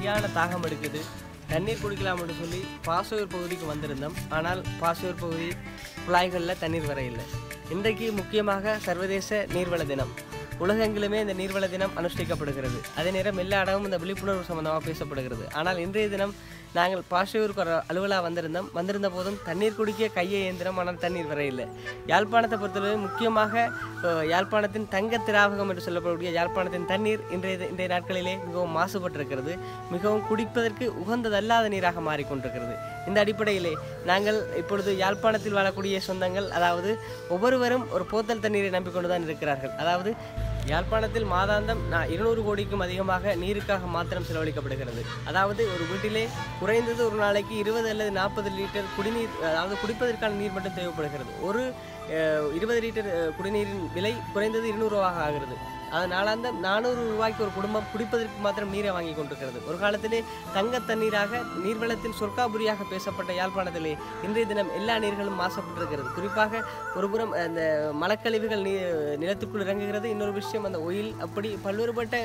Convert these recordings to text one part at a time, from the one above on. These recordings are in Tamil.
சரியான தாகம் எடுக்குது. தண்ணீர் குடிக்கலாம்னு சொல்லி பாசூர் பகுதிக்கு வந்திருந்தோம். ஆனால் பாசூர் பகுதி குழாய்களில் தண்ணீர் வர இல்லை இன்றைக்கு முக்கியமாக சர்வதேச நீர்வள தினம். உலகெங்கிலுமே இந்த நீர்வள தினம் அனுஷ்டிக்கப்படுகிறது. அதே நேரம் எல்லா இடமும் இந்த விழிப்புணர்வு சம்பந்தமாக பேசப்படுகிறது. ஆனால் இன்றைய தினம் நாங்கள் பாஷையூருக்கு ஒரு அலுவலாக வந்திருந்தோம். வந்திருந்த போதும் தண்ணீர் குடிக்க கையை இயந்திரம் ஆனால் தண்ணீர் வரையில்லை யாழ்ப்பாணத்தை பொறுத்தவரை முக்கியமாக யாழ்ப்பாணத்தின் தங்க திராவகம் என்று சொல்லப்படக்கூடிய யாழ்ப்பாணத்தின் தண்ணீர் இன்றைய இன்றைய நாட்களிலே மிகவும் மாசுபட்டிருக்கிறது. மிகவும் குடிப்பதற்கு உகந்ததல்லாத நீராக மாறிக்கொண்டிருக்கிறது. இந்த அடிப்படையிலே நாங்கள் இப்பொழுது யாழ்ப்பாணத்தில் வாழக்கூடிய சொந்தங்கள் அதாவது ஒவ்வொருவரும் ஒரு போத்தல் தண்ணீரை நம்பிக்கொண்டு தான் இருக்கிறார்கள். அதாவது யாழ்ப்பாணத்தில் மாதாந்தம் இருநூறு கோடிக்கும் அதிகமாக நீருக்காக மாத்திரம் செலவழிக்கப்படுகிறது. அதாவது ஒரு வீட்டிலே குறைந்தது ஒரு நாளைக்கு இருபது அல்லது நாற்பது லிட்டர் குடிநீர் அதாவது குடிப்பதற்கான நீர் மட்டும் தேவைப்படுகிறது. ஒரு இருபது லிட்டர் குடிநீரின் விலை குறைந்தது இருநூறு ஆகிறது. அதனால் அந்த நானூறு ரூபாய்க்கு ஒரு குடும்பம் குடிப்பதற்கு மாத்திரம் நீரை வாங்கி கொண்டிருக்கிறது. ஒரு காலத்திலே தங்க தண்ணீராக நீர்வளத்தின் சொர்க்காபுரியாக பேசப்பட்ட யாழ்ப்பாணத்திலே இன்றைய தினம் எல்லா நீர்களும் மாசப்பட்டிருக்கிறது. குறிப்பாக ஒருபுறம் அந்த மலக்கழிவுகள் நீ நிலத்துக்குள் இறங்குகிறது. இன்னொரு விஷயம் அந்த ஒயில். அப்படி பல்வேறுபட்ட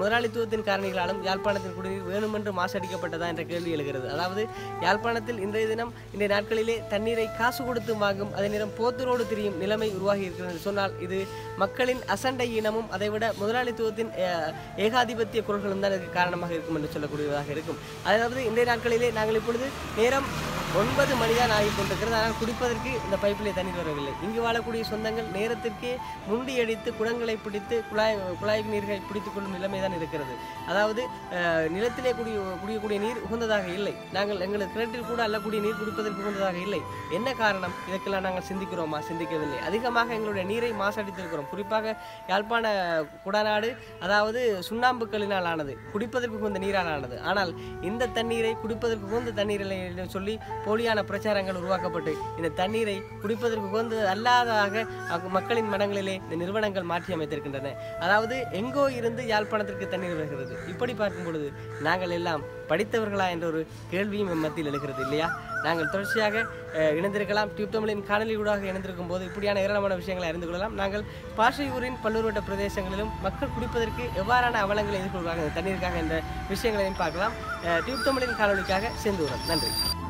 முதலாளித்துவத்தின் காரணிகளாலும் யாழ்ப்பாணத்தின் குடிநீர் வேணுமென்று மாசடிக்கப்பட்டதா என்ற கேள்வி எழுகிறது. அதாவது யாழ்ப்பாணத்தில் இன்றைய தினம் இன்றைய நாட்களிலே தண்ணீரை காசு கொடுத்து வாங்கும் அதே நேரம் போத்தரோடு திரியும் நிலைமை உருவாகி இருக்கிறது சொன்னால் இது மக்களின் அசண்டை இனமும் அதை அதைவிட முதலாளித்துவத்தின் ஏகாதிபத்திய குரல்களும் தான் இதற்கு காரணமாக இருக்கும் என்று சொல்லக்கூடியதாக இருக்கும். அதாவது இன்றைய நாட்களிலே நாங்கள் இப்பொழுது நேரம் ஒன்பது மணிதான் ஆகி கொண்டிருக்கிறது ஆனால் குடிப்பதற்கு இந்த பைப்பிலே தண்ணீர் வரவில்லை. இங்கு வாழக்கூடிய சொந்தங்கள் நேரத்திற்கே முண்டி அடித்து குடங்களை பிடித்து குழாய் குழாய் நீர்களை பிடித்துக் கொள்ளும் நிலைமை தான் இருக்கிறது. அதாவது நிலத்திலே குடி குடியக்கூடிய நீர் உகந்ததாக இல்லை. நாங்கள் எங்களுக்கு கிணற்றில் கூட அல்லக்கூடிய நீர் குடிப்பதற்கு உகந்ததாக இல்லை. என்ன காரணம்? இதற்கெல்லாம் நாங்கள் சிந்திக்கிறோமா? சிந்திக்கவில்லை. அதிகமாக எங்களுடைய நீரை மாசடித்திருக்கிறோம். குறிப்பாக யாழ்ப்பாண குடநாடு அதாவது சுண்ணாம்புக்களினால் ஆனது. குடிப்பதற்கு உகந்த நீரால் ஆனது. ஆனால் இந்த தண்ணீரை குடிப்பதற்கு உகந்த தண்ணீர் இல்லை சொல்லி போலியான பிரச்சாரங்கள் உருவாக்கப்பட்டு இந்த தண்ணீரை குடிப்பதற்கு உகந்தது அல்லாததாக மக்களின் மனங்களிலே இந்த நிறுவனங்கள் மாற்றி அமைத்திருக்கின்றன. அதாவது எங்கோ இருந்து யாழ்ப்பாணத்திற்கு தண்ணீர் வருகிறது. இப்படி பார்க்கும் பொழுது நாங்கள் எல்லாம் படித்தவர்களா என்ற ஒரு கேள்வியும் எம் மத்தியில் எழுகிறது இல்லையா? நாங்கள் தொடர்ச்சியாக இணைந்திருக்கலாம். டியூப் தமிழின் காணொலியூடாக இணைந்திருக்கும் போது இப்படியான ஏராளமான விஷயங்களை அறிந்து கொள்ளலாம். நாங்கள் பாஷையூரின் பல்லூர்வட்ட பிரதேசங்களிலும் மக்கள் குடிப்பதற்கு எவ்வாறான அவலங்களை எதிர்கொள்வாங்க இந்த தண்ணீருக்காக என்ற விஷயங்களையும் பார்க்கலாம். அஹ்,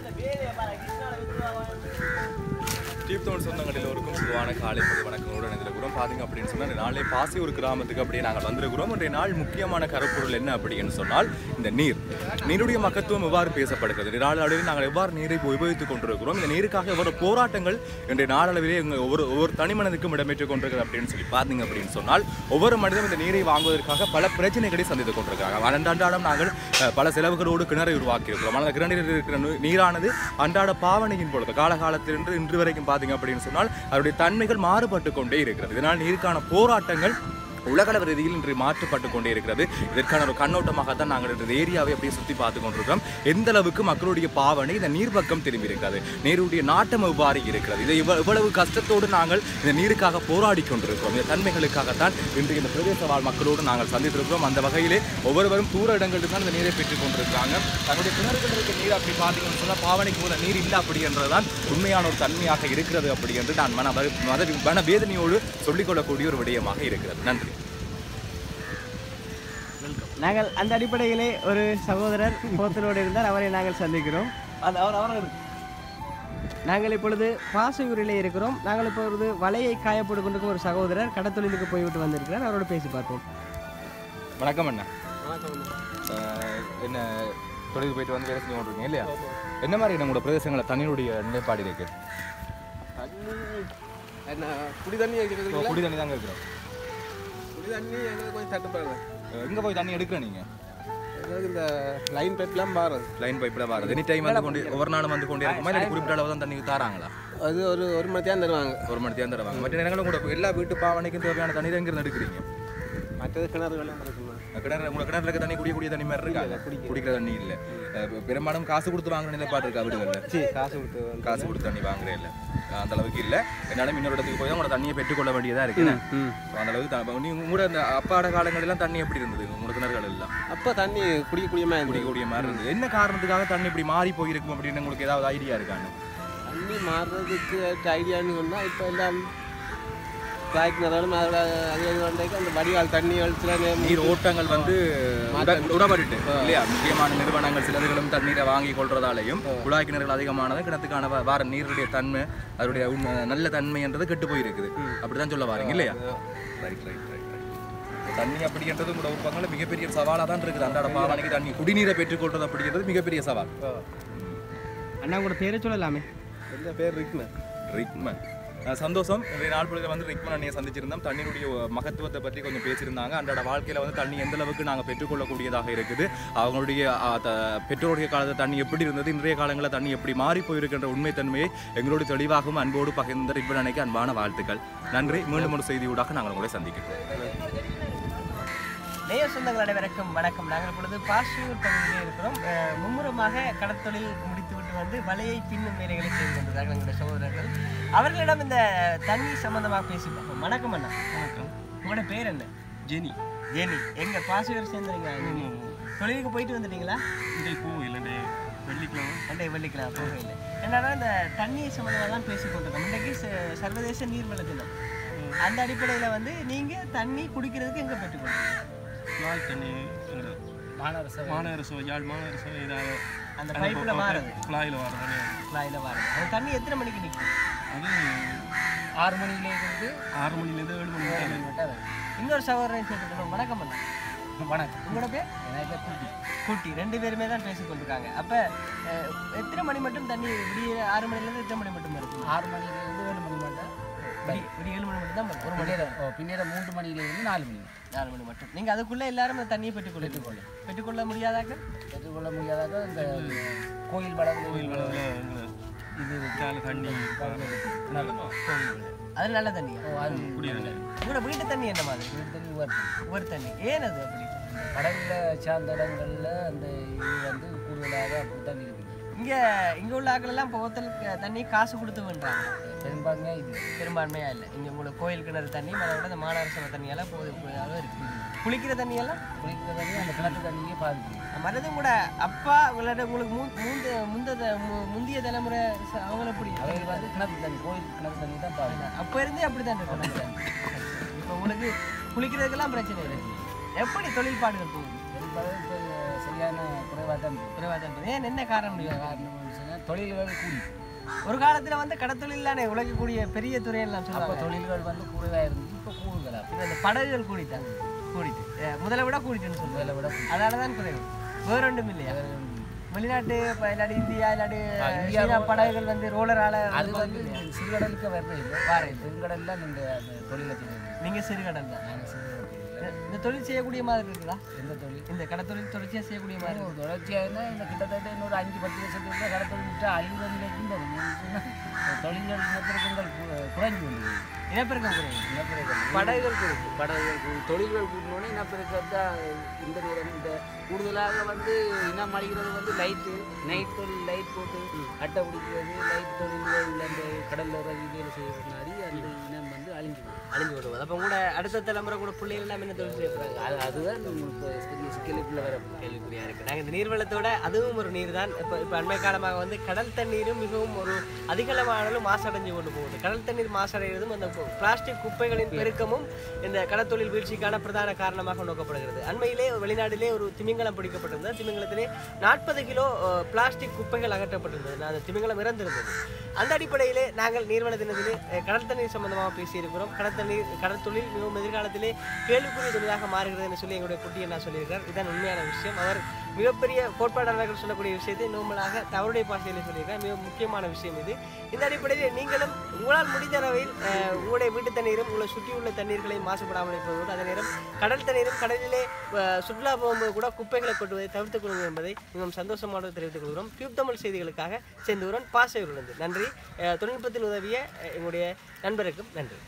டியூப் தமிழின் காணொலிக்காக செந்தூரம் நன்றி டீப் தோன் சொந்தங்கள் எல்லோருக்கும் பொதுவான காலை பொது வணக்கங்களோடு இணைந்திருக்கிறோம். பார்த்தீங்க அப்படின்னு சொன்னால் நாளை பாசி ஒரு கிராமத்துக்கு அப்படியே நாங்கள் வந்திருக்கிறோம். இன்றைய நாள் முக்கியமான கருப்பொருள் என்ன அப்படின்னு சொன்னால் இந்த நீர். நீருடைய மக்கத்துவம் எவ்வாறு பேசப்படுகிறது? நாளளவில் நாங்கள் எவ்வாறு நீரை உபயோகித்துக் கொண்டிருக்கிறோம்? இந்த நீருக்காக எவ்வளவு போராட்டங்கள் இன்றைய நாளளவிலே எங்கள் ஒவ்வொரு ஒவ்வொரு தனிமனதுக்கும் இடம்பெற்றுக் கொண்டிருக்கிறது அப்படின்னு சொல்லி பார்த்தீங்க அப்படின்னு சொன்னால் ஒவ்வொரு மனிதனும் இந்த நீரை வாங்குவதற்காக பல பிரச்சனைகளை சந்தித்துக் கொண்டிருக்கிறாங்க அன்றாடம் நாங்கள் பல செலவுகளோடு கிணறை உருவாக்கியிருக்கிறோம். ஆனால் அந்த கிணறில் இருக்கிற நீரானது அன்றாட பாவனையின் பொழுது காலகாலத்திலிருந்து இன்று வரைக்கும் பார்த்தீங்க அப்படின்னு சொன்னால் அதனுடைய தன்மைகள் மாறுபட்டு கொண்டே இருக்கிறது. இதனால் நீருக்கான போராட்டங்கள் உலகளவு ரீதியில் இன்று மாற்றப்பட்டு கொண்டே இருக்கிறது. இதற்கான ஒரு கண்ணோட்டமாக தான் நாங்கள் இந்த ஏரியாவை அப்படியே சுற்றி பார்த்து கொண்டிருக்கிறோம். எந்த அளவுக்கு மக்களுடைய பாவனை இந்த நீர் பக்கம் திரும்பி நீருடைய நாட்டம் எவ்வாறு இருக்கிறது? இதை இவ்வ- இவ்வளவு கஷ்டத்தோடு நாங்கள் இந்த நீருக்காக போராடி கொண்டிருக்கிறோம். இந்த தன்மைகளுக்காகத்தான் இன்று இந்த பிரதேச வாழ் மக்களோடு நாங்கள் சந்தித்திருக்கிறோம். அந்த வகையிலே ஒவ்வொருவரும் தூர இடங்களில் தான் இந்த நீரை பெற்றுக் கொண்டிருக்கிறாங்க. தன்னுடைய கிணறுகள் இருக்க நீர் அப்படி பார்த்தீங்கன்னு சொன்னால் பாவனைக்கு போல நீர் இல்லை அப்படி என்றதுதான் உண்மையான ஒரு தன்மையாக இருக்கிறது அப்படி என்று நான் மன மத மன வேதனையோடு சொல்லிக்கொள்ளக்கூடிய ஒரு விடயமாக இருக்கிறது. நன்றி. நாங்கள் அந்த அடிப்படையிலே ஒரு சகோதரர் போத்தலோடு இருந்தார் அவரை நாங்கள் சந்திக்கிறோம். அந்த அவர் அவர் நாங்கள் இப்பொழுது பாசையூரிலே இருக்கிறோம். நாங்கள் இப்பொழுது வலையை காயப்போட்டு கொண்டிருக்கும் ஒரு சகோதரர் கடத்தொழிலுக்கு போய்விட்டு வந்திருக்கிறார். அவரோட பேசி பார்ப்போம். வணக்கம் அண்ணா. என்ன தொழில் போயிட்டு வந்து வேலை செஞ்சு கொண்டிருக்கீங்க இல்லையா? என்ன மாதிரி உங்களோட பிரதேசங்கள தண்ணியுடைய நிலைப்பாடு இருக்கு? தண்ணி என்ன குடி தண்ணி குடி தண்ணி தாங்க இருக்கிறோம். குடி தண்ணி எங்களுக்கு கொஞ்சம் தட்டுப்பாடு. எங்க போய் தண்ணி எடுக்கிற நீங்க? எங்களுக்கு இந்த லைன் பைப்லாம் மாறுது லைன் பைப்ல வரது எனி டைம் வந்து கொண்டு ஒவ்வொரு நாளும் வந்து கொண்டே இருக்குமா இல்லை குறிப்பிட்ட அளவு தான் தண்ணி தாராங்களா? அது ஒரு ஒரு மணி தருவாங்க. ஒரு மணி தேர்ந்து தருவாங்க. மற்ற நேரங்களும் கூட எல்லா வீட்டு பாவனைக்கும் தேவையான தண்ணீர் எங்கிருந்து எடுக்கிறீங்க. மற்றது கிணறுகள்லாம் இருக்குமா கிணறு உங்க கிணறுல இருக்க தண்ணி குடிக்கக்கூடிய தண்ணி மாதிரி இருக்கா? குடிக்கிற தண்ணி இல்ல. பெரும்பாலும் காசு கொடுத்து வாங்குற நிலைப்பாடு இருக்கா வீடுகள்ல? காசு கொடுத்து காசு கொடுத்து தண்ணி வாங்குறே இல்ல. அந்த அளவுக்கு இல்ல. என்னாலும் இன்னொரு இடத்துக்கு போய் உங்களோட தண்ணியை பெற்றுக்கொள்ள வேண்டியதா இருக்கு. அந்த அளவுக்கு த- நீ உங்களோட அந்த அப்பாட காலங்கள் எல்லாம் தண்ணி எப்படி இருந்தது? உங்களோட கிணறுகள் எல்லாம்? அப்போ தண்ணி குடிக்கக்கூடிய மாதிரி குடிக்கக்கூடிய மாதிரி இருந்தது. என்ன காரணத்துக்காக தண்ணி இப்படி மாறி போயிருக்கும் அப்படின்னு உங்களுக்கு ஏதாவது ஐடியா இருக்கான்னு தண்ணி மாறுறதுக்கு ஐடியான்னு சொன்னால் இப்போ எல்லாம் காய்க்கினதாலும் அதோட அது வந்தேக்கு அந்த வடிகால் தண்ணிகள் சில நேரம் நீர் ஓட்டங்கள் வந்து உட- உடப்பட்டுட்டு இல்லையா? முக்கியமான நிறுவனங்கள் சிலதுகளும் தண்ணீரை வாங்கி கொள்றதாலையும் குழாய் கிணறுகள் அதிகமானது கிணத்துக்கான வார நீருடைய தன்மை அதனுடைய நல்ல தன்மைன்றது கெட்டு போயிருக்குது. அப்படிதான் சொல்ல வாரீங்க இல்லையா? ரைட் ரைட் ரைட் தண்ணி அப்படின்றது உங்களோட ஒரு மிகப்பெரிய சவாலாக தான் இருக்குது. அன்றாட பாவனைக்கு தண்ணி குடிநீரை பெற்றுக்கொள்றது அப்படின்றது மிகப்பெரிய சவால். அண்ணா கூட பேரை சொல்லலாமே. எந்த பேர் ரிக்மன்? அஹ் சந்தோஷம். இன்றைய நாள் பொழுது வந்து ரிக்மன் அண்ணியை சந்திச்சிருந்தோம். தண்ணீருடைய மகத்துவத்தை பற்றி கொஞ்சம் பேசியிருந்தாங்க. அன்றாட வாழ்க்கையில் வந்து தண்ணி எந்த அளவுக்கு நாங்கள் பெற்றுக்கொள்ளக்கூடியதாக இருக்குது? அவங்களுடைய பெற்றோருடைய காலத்தில் தண்ணி எப்படி இருந்தது? இன்றைய காலங்களில் தண்ணி எப்படி மாறி போயிருக்கின்ற உண்மைத்தன்மையை எங்களோடு தெளிவாகவும் அன்போடு பகிர்ந்த ரிக்மன் அன்னைக்கு அன்பான வாழ்த்துக்கள். நன்றி. மீண்டும் ஒரு செய்தியூடாக நாங்கள் உங்களை சந்திக்கிறோம். நேய சொந்தங்கள் அனைவருக்கும் வணக்கம். நாங்கள் இப்பொழுது பாசியூர் பகுதியில் இருக்கிறோம். மும்முரமாக கடத்தொழில் முடித்துவிட்டு வந்து வலையை பின்னும் வேலைகளை செய்து கொண்டிருக்கிறார்கள் எங்களுடைய சகோதரர்கள். அவர்களிடம் இந்த தண்ணி சம்பந்தமாக பேசி பார்ப்போம் வணக்கம் அண்ணா. வணக்கம். உங்களோட பேர் என்ன? ஜெனி. ஜெனி. எங்க பாசியூர் சேர்ந்துறீங்க தொழிலுக்கு போயிட்டு வந்துட்டீங்களா? இங்கே போகல வெள்ளிக்கிழமை. அண்டை வெள்ளிக்கிழமை போகல. என்னன்னா இந்த தண்ணி சம்பந்தமாக தான் பேசி கொண்டிருக்கோம் இன்றைக்கு ச- சர்வதேச நீர்வள தினம். அந்த அடிப்படையில் வந்து நீங்க தண்ணி குடிக்கிறதுக்கு எங்க பெற்றுக்கொள்றீங்க நாள் தண்ணி எங்கள் மாநகர சபை. மாநகர சபை யாழ் மாநகர சபை இதாக அந்த பைப்புல மாறுது குழாயில் வர தண்ணி குழாயில் வருது அந்த தண்ணி எத்தனை மணிக்கு நிற்கும் அது ஆறு மணிலேருந்து ஆறு மணிலேருந்து ஏழு மணி வரை மட்டும் இன்னொரு சகோதரனை சேர்த்துக்கணும் வணக்கம் அண்ணா. வணக்கம். உங்களோட பேர்? எனக்கு கூட்டி. குட்டி. ரெண்டு பேருமே தான் பேசிக் கொண்டிருக்காங்க. அப்ப எத்தனை மணி மட்டும் தண்ணி விடிய ஆறு மணிலேருந்து எத்தனை மணி மட்டும் இருக்கும் ஆறு மணிலேருந்து ஏழு மணி ஏழு மணி மட்டும் தான். ஒரு மணி பின்னேற ஓ பின்னேற மூன்று மணிலேருந்து நாலு மணி நாலு மணி மட்டும். நீங்க அதுக்குள்ள எல்லாரும் தண்ணியை பெற்றுக்கொள்ள பெற்றுக்கொள்ள. முடியாதாக்க? பெற்றுக்கொள்ள முடியாதாக இந்த கோயில் வளவு கோயில் எங்களை இது தண்ணி அது நல்ல தண்ணி ஓ அது உங்களோட வீட்டு தண்ணி என்ன மாதிரி? வீட்டு தண்ணி ஒரு தண்ணி. ஏன் அது அப்படி? கடல்ல சார்ந்த இடங்கள்ல அந்த இது வந்து கூடுதலாக அப்படி தான் இருக்குது. இங்க இங்க உள்ள ஆட்கள் எல்லாம் இப்போ தண்ணி காசு கொடுத்து வேண்டாங்க பெரும்பான்மையாக இது. பெரும்பான்மையா இல்லை. இங்க உங்களுக்கு கோயில் கிணறு தண்ணி அதை விட இந்த மாநகர சபை தண்ணியெல்லாம் போது போதாக இருக்கு. குளிக்கிற தண்ணியெல்லாம்? குடிக்கிற தண்ணி அந்த கிணத்து தண்ணியே பாதிக்குது மறதும் கூட அப்பா உங்களோட உங்களுக்கு மூ- மூந்த முந்த முந்திய தலைமுறை ச- அவங்க எப்படி? அவை வந்து கிணத்து தண்ணி கோயில் கிணத்து தண்ணி தான் பாதிக்கும் அப்ப இருந்தே அப்படிதான் இருக்கணும் இப்போ உங்களுக்கு குளிக்கிறதுக்கெல்லாம் பிரச்சனை இல்லை. எப்படி தொழில்பாடுகள் போகுது? சரியான குறைவாக தான் இருக்குது குறைவா தான் இருக்குது. ஏன் என்ன? காரணம்? சொன்னால் தொழில்கள் கூடி. ஒரு காலத்துல வந்து கடத்தொழிலானே உழைக்கக்கூடிய பெரிய துறையெல்லாம் சொல்லுவாங்க. தொழில்கள் வந்து குறைவாக இருந்தது இப்போ கூடுதலாக இது அந்த படகுகள் கூடிட்டாங்க. கூடிட்டு. அஹ் முதலை விட கூடிட்டுன்னு சொல்லுவாங்க. வேலை விட அதனால தான் குறைவு. வேற ஒன்றும் இல்லையா? வெளிநாட்டு இல்லாட்டி இந்தியா இல்லாட்டி இந்தியா படகுகள் வந்து ரோலரால அது வந்து சிறுகடலுக்கு வரவே இல்லை வார இந்த அந்த தொழிலை செய்யணும் நீங்க சிறுகடன் தான் நாங்கள் சிறுகடல். இந்த- தொழில் செய்யக்கூடிய மாதிரி இருக்குதா? எந்த தொழில்? இந்த கடத்தொழில் தொடர்ச்சியா செய்யக்கூடிய மாதிரி ஒரு தொடர்ச்சியாக இந்த கிட்டத்தட்ட இன்னொரு அஞ்சு பத்து வருஷத்துக்கு கடத்தொழில் விட்டு அழிவு வரும். தொழில்கள் இனப்பெருக்கங்கள் குறைஞ்சு கொண்டு இனப்பெருக்கம் குறைவு இனப்பெருக்கம். படகுகள் குறைவு படகுகள் தொழில்கள் கூட்டினோடனே இனப்பெருக்கம் தான் இந்த நேரம் இந்த கூடுதலாக வந்து இனம் அழிகிறது வந்து லைட்டு நைட் தொழில் லைட் போட்டு அட்டை பிடிக்கிறது லைட் தொழில்கள் அந்த கடலில் இதில் செய்யறதுனாடி அந்த இனம் வந்து அழிஞ்சு அழிஞ்சு விடுவோம் அப்போ கூட அடுத்த தலைமுறை கூட பிள்ளைகள் எல்லாம் என்ன தொழில் செய்யப்படுறாங்க அது அதுதான் இப்போ சிக்கலுக்குள்ள வர கேள்விக்குறியா இருக்கு. நாங்கள் இந்த நீர்வளத்தோட அதுவும் ஒரு நீர் தான் இப்போ இப்போ அண்மை காலமாக வந்து கடல் தண்ணீரும் மிகவும் ஒரு அதிகளவானாலும் மாசடைஞ்சு கொண்டு போகுது. கடல் தண்ணீர் மாசடைகிறதும் அந்த பிளாஸ்டிக் குப்பைகளின் பெருக்கமும் இந்த கடத்தொழில் வீழ்ச்சிக்கான பிரதான காரணமாக நோக்கப்படுகிறது. அண்மையிலே வெளிநாட்டிலே ஒரு திமிங்கலம் பிடிக்கப்பட்டிருந்தது. திமிங்கலத்திலே நாற்பது கிலோ பிளாஸ்டிக் குப்பைகள் அகற்றப்பட்டிருந்தது. அந்த திமிங்கலம் இறந்திருந்தது. அந்த அடிப்படையிலே நாங்கள் நீர்வள தினத்திலே கடல் தண்ணீர் சம்பந்தமாக பேசியிருக்கோம் கடல் கடத்தொழில் கடல் தொழில் மிகவும் எதிர்காலத்திலே கேள்விக்குரிய தொழிலாக மாறுகிறது என்று சொல்லி எங்களுடைய குட்டி என்ன சொல்லியிருக்கார் இதுதான் உண்மையான விஷயம். அவர் மிகப்பெரிய கோட்பாட்டாளர்கள் சொல்லக்கூடிய விஷயத்தை நோமலாக தவறுடைய பாஷையிலே சொல்லியிருக்கார் மிக முக்கியமான விஷயம் இது. இந்த அடிப்படையில் நீங்களும் உங்களால் முடிந்த அளவில் உங்களுடைய வீட்டு தண்ணீரும் உங்களை சுற்றியுள்ள தண்ணீர்களை மாசுபடாமல் இருப்பதோடு அதே நேரம் கடல் தண்ணீரும் கடலிலே சுற்றுலா போகும்போது கூட குப்பைகளை கொட்டுவதை தவிர்த்துக் கொள்வது என்பதை மிகவும் சந்தோஷமாக தெரிவித்துக் கொள்கிறோம். டியூப் தமிழ் செய்திகளுக்காக செந்தூரன் பாசையுடன் நன்றி. தொழில்நுட்பத்தில் உதவிய எங்களுடைய நண்பருக்கும் நன்றி.